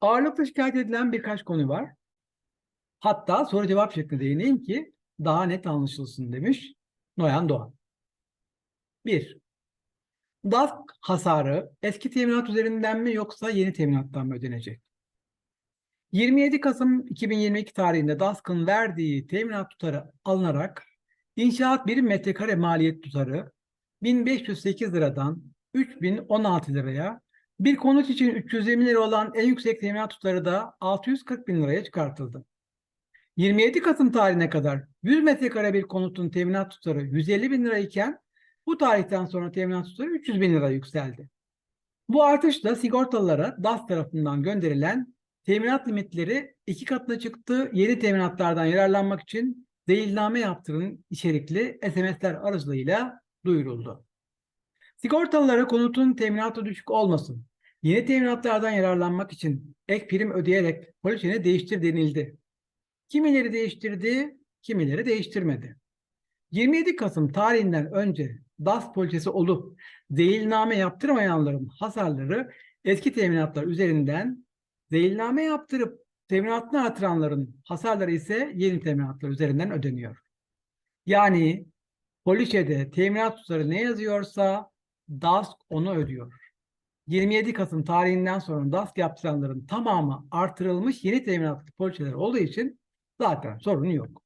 Ağırlıkla şikayet edilen birkaç konu var. Hatta soru cevap şeklinde değineyim ki daha net anlaşılsın demiş Noyan Doğan. 1. DASK hasarı eski teminat üzerinden mi yoksa yeni teminattan mı ödenecek? 27 Kasım 2022 tarihinde DASK'ın verdiği teminat tutarı alınarak inşaat birim metrekare maliyet tutarı 1508 liradan 3016 liraya, bir konut için 320 lira olan en yüksek teminat tutarı da 640 bin liraya çıkartıldı. 27 Kasım tarihine kadar 100 metrekare bir konutun teminat tutarı 150 bin lira bu tarihten sonra teminat tutarı 300 bin lira yükseldi. Bu artış da sigortalılara DAS tarafından gönderilen teminat limitleri iki katına çıktı. Yeni teminatlardan yararlanmak için değilname yaptırın içerikli SMS'ler aracılığıyla duyuruldu. Sigortalılara konutun teminatı düşük olmasın. Yeni teminatlardan yararlanmak için ek prim ödeyerek poliçeni değiştir denildi. Kimileri değiştirdi, kimileri değiştirmedi. 27 Kasım tarihinden önce DAS poliçesi olup değilname yaptırmayanların hasarları eski teminatlar üzerinden değilname yaptırıp teminatını artıranların hasarları ise yeni teminatlar üzerinden ödeniyor. Yani poliçede teminat tutarı ne yazıyorsa DASK onu ödüyor. 27 Kasım tarihinden sonra DASK yaptıranların tamamı artırılmış yeni teminatlı poliçeler olduğu için zaten sorun yok.